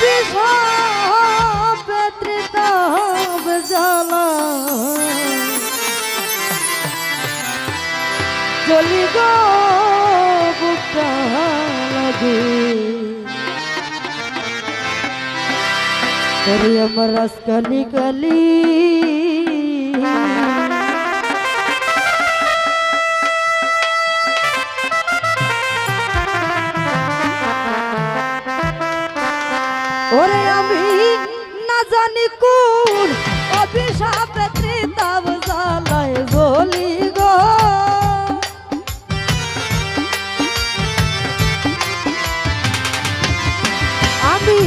অভিশাপে তৃতাব জ্বালা চলি গো বুকটা লাগে তোরে আমার রাস্কালি কালি ওরে আমি না জানি কোন অভিশাপে ত্রিতাব জ্বালায় জ্বলি গো। আমি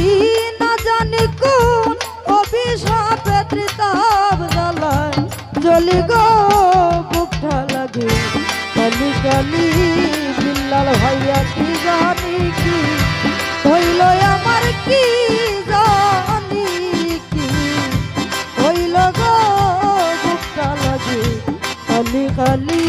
না জানি কোন অভিশাপে ত্রিতাব জ্বালায় জ্বলি গো। বুকটা লাগে কালি কালি বিল্লাল ভাইয়া কি জানি কি হইল আমার কি জানি কি? হইল গো কালি কালি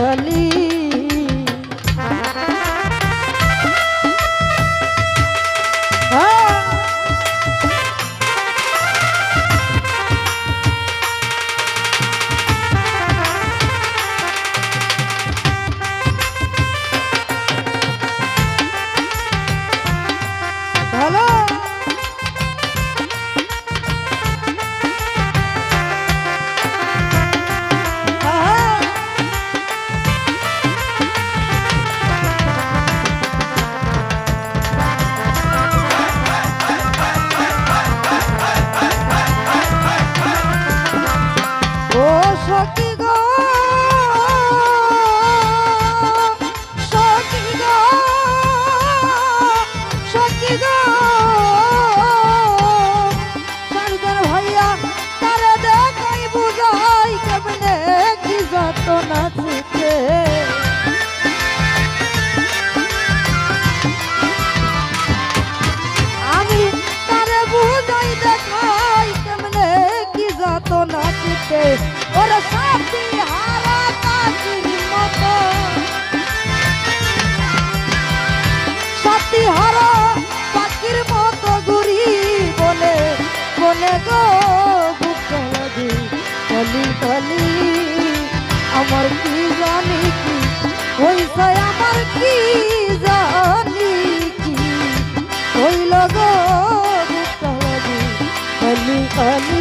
কালি নাচতে ওরে সাথী হারা তাকির মতো। সাথী হারা, পাখির মতো ঘুরি বলে বলে গো বুকটা কলি কলি আমার কি জানি কি? হইছে আমার কি জানি কি? হইল গো বুকটা কলি কলি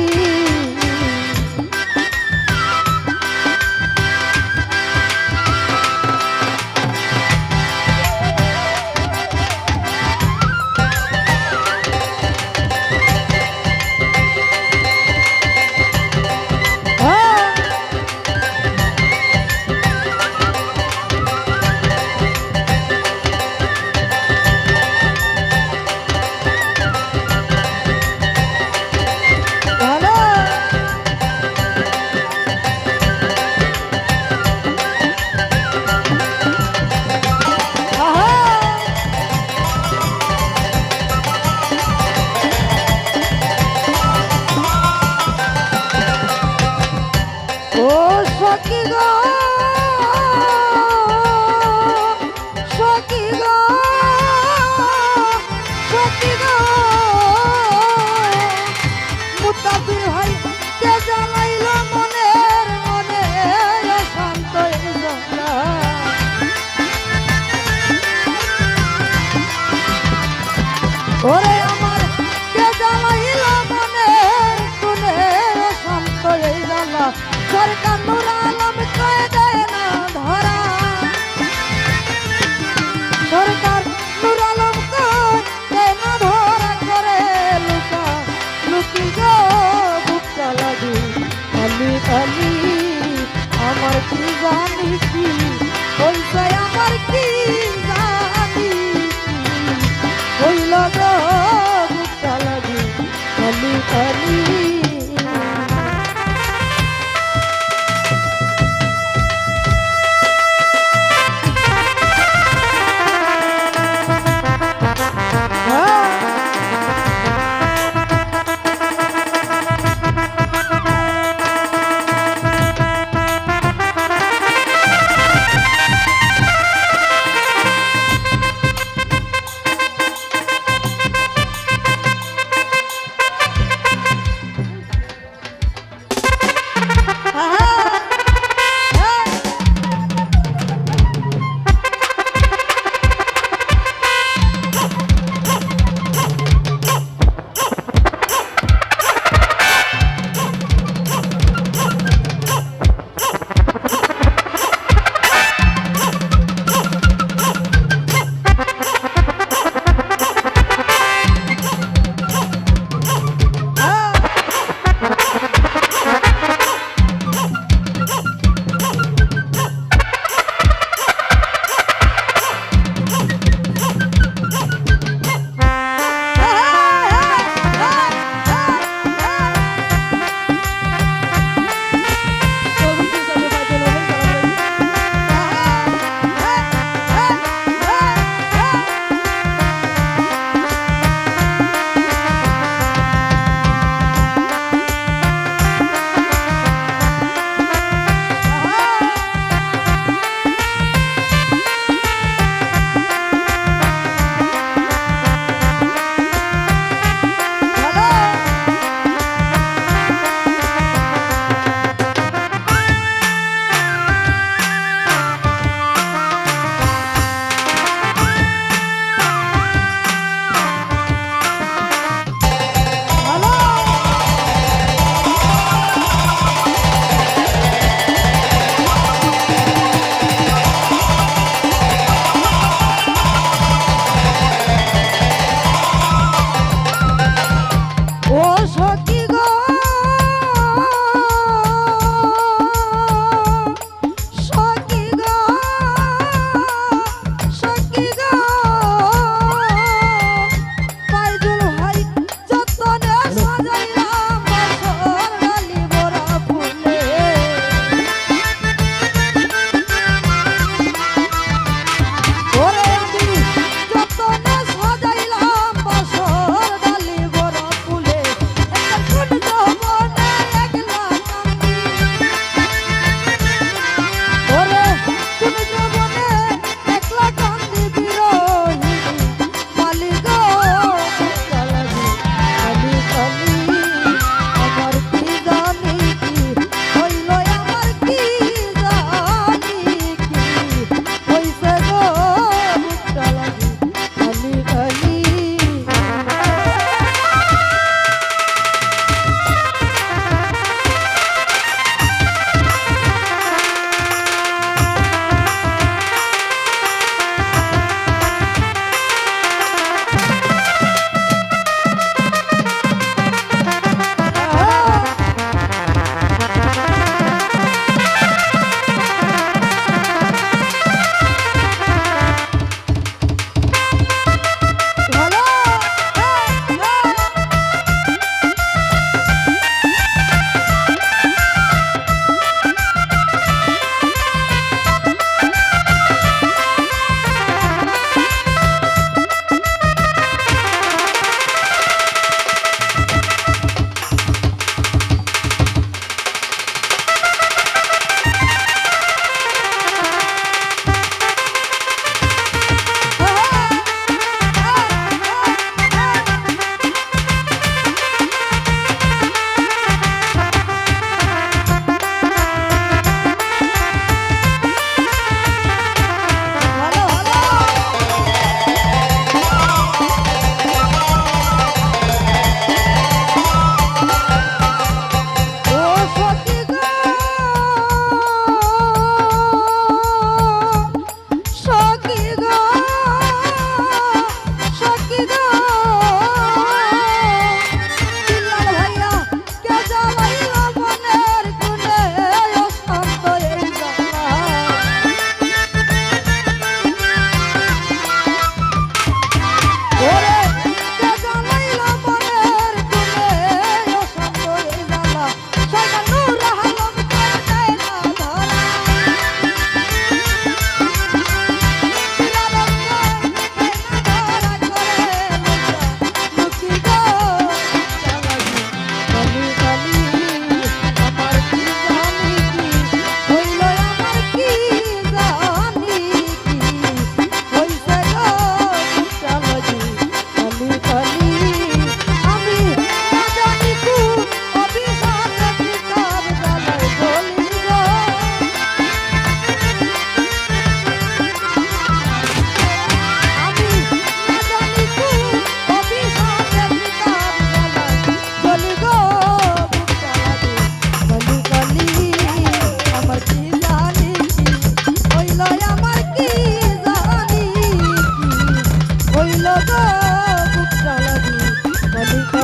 আমাদের